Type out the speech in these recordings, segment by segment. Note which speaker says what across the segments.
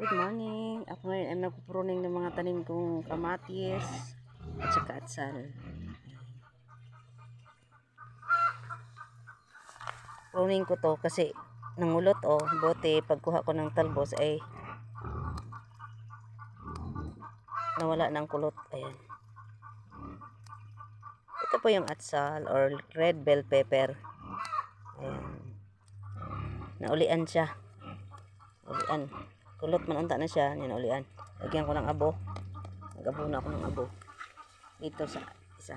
Speaker 1: Good morning. Ako ngayon ay magpupruning ng mga tanim kong kamatis at saka atsal. Pruning ko to kasi nangulot oh. Bote pagkuha ko ng talbos ay nawala ng kulot. Ayan. Ito po yung atsal or red bell pepper. Ayan. Naulian siya. Ulian. Kulot man unta na siya, yan ulian. Lagyan ko ng abo. Nag-abo na ako ng abo. Dito sa isa.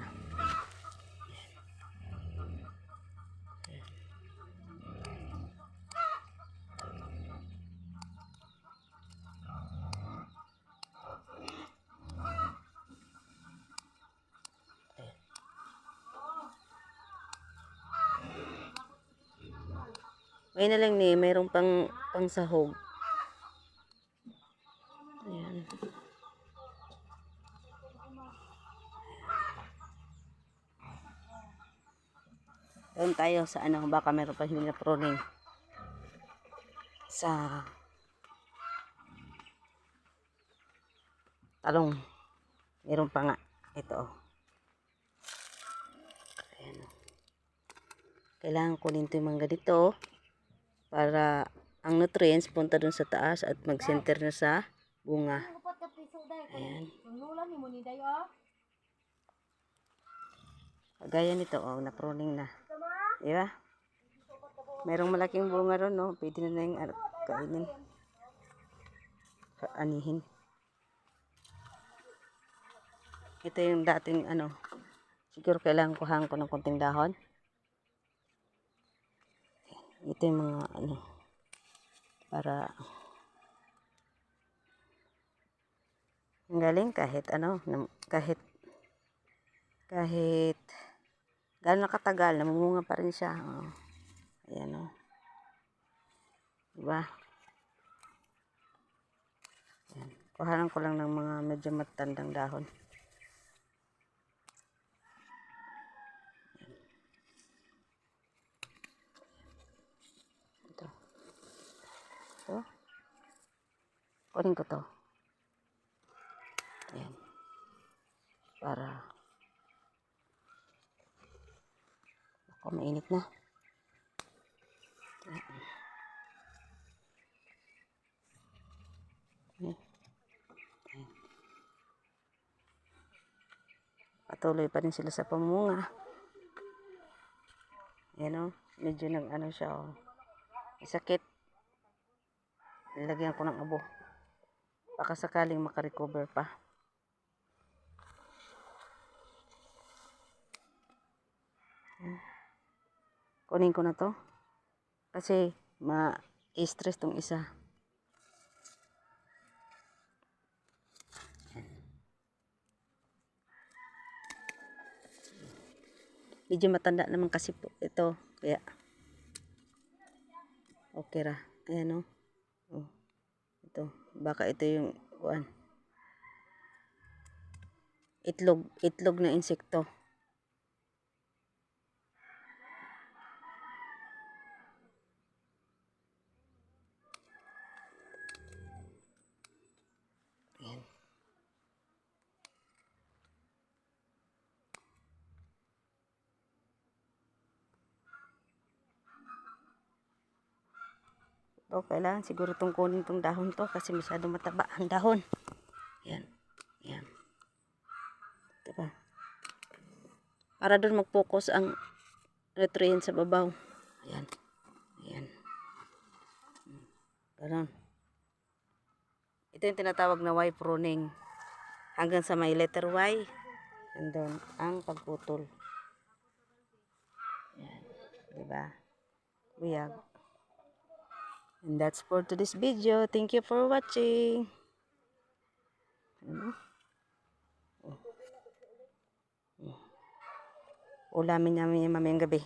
Speaker 1: May na lang ni, mayroong pang pang sahog. Doon tayo sa ano, baka meron pa hindi na pruning. Sa talong. Meron pa nga. Ito oh. Ayan oh. Kailangan kunin ito yung mga ganito oh, para ang nutrients punta dun sa taas at mag-center na sa bunga. Ayan. Gaya nito, oh, na-pruning na. Di ba? Merong malaking bunga ron, no? Pwede na na yung kainin. Ka- Anihin. Ito yung dating, ano, siguro kailangan kuhaan ko ng konting dahon. Ito yung mga, ano, para ang galing kahit ano, kahit kahit gano'n katagal, namumunga pa rin siya. Oh. Ayan. Oh. Diba? Ayan. Kuhanan ko lang ng mga medyo matandang dahon. Ito. Ito. Kunin ko to. Ayan. Para ako mainit na. Ayan. Patuloy pa rin sila sa pamunga. Ayan o. Medyo nag ano siya o. May sakit. Nilagyan ko ng abo. Baka sakaling makarecover pa. Kunin ko na to. Kasi ma-stress tong isa. Medyo matanda naman kasi po ito. Kaya okay ra. Ayan o. Oh. Ito. Baka ito yung kuan. Itlog. Itlog na insekto. So, kailangan siguro itong kunin itong dahon to kasi masyado mataba ang dahon. Yan. Yan. Diba? Para doon mag-focus ang nutrients sa babaw. Yan. Yan. Ganon. Ito yung tinatawag na Y pruning. Hanggang sa may letter Y. Andun ang pagputol. Yan. Diba? Buyag. And that's for today's video. Thank you for watching. Ano? Oh. Oh. Ulamin namin yung mamayang gabi.